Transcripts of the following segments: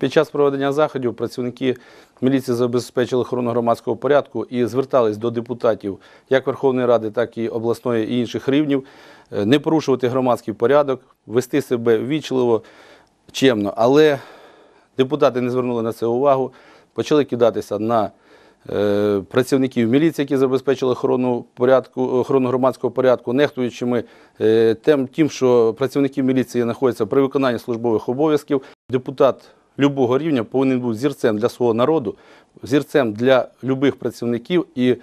Під час проведення заходів працівники міліції забезпечили охорону громадського порядку і звертались до депутатів як Верховної Ради, так і обласної і інших рівнів е, не порушувати громадський порядок, вести себе ввічливо, чемно. Але депутати не звернули на це увагу, почали кидатися на е, працівників міліції, які забезпечили охорону порядку, охорону громадського порядку, нехтуючи ми е, тим, що працівники міліції знаходяться при виконанні службових обов'язків. Депутат любого рівня повинен бути зірцем для свого народу, зірцем для любих працівників і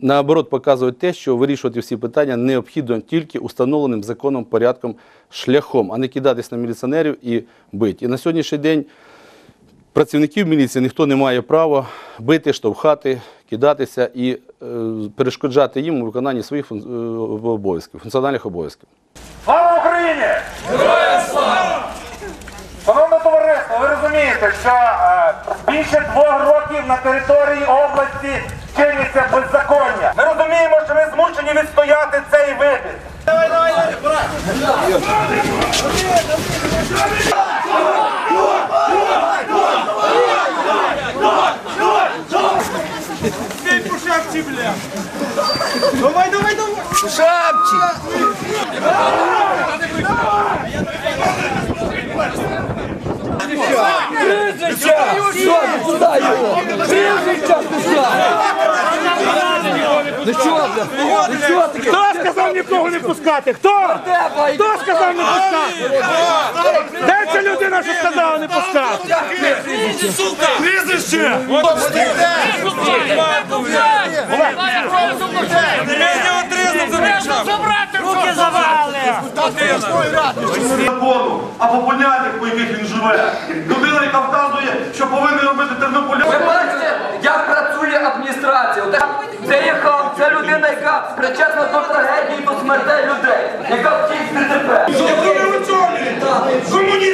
наоборот показують те, що вирішувати всі питання необхідно тільки установленим законом, порядком, шляхом, а не кидатись на міліціонерів і бити. І на сьогоднішній день працівників міліції ніхто не має права бити, штовхати, кидатися і е, перешкоджати їм у виконанні своїх е, обов'язків, функціональних обов'язків. Слава Україні! Героям слава! Розумієте, що е, більше двох років на території області чиниться беззаконня. Ми розуміємо, що ми змушені відстояти цей вибір. Давай, давай, давай, Хто сказав нікого не пускати? Хто? Хто сказав не пускати? Де ця людина, що сказала не пускати? Прізвище! Руки закону, а по поняттях, по яких він живе. Людина, яка вказує, що повинен робити Тернополя. Ви бачите, як працює адміністрація? Це є хам, це людина, яка причетна до трагедії, до смертей людей, яка втік з ДТП. Комуністи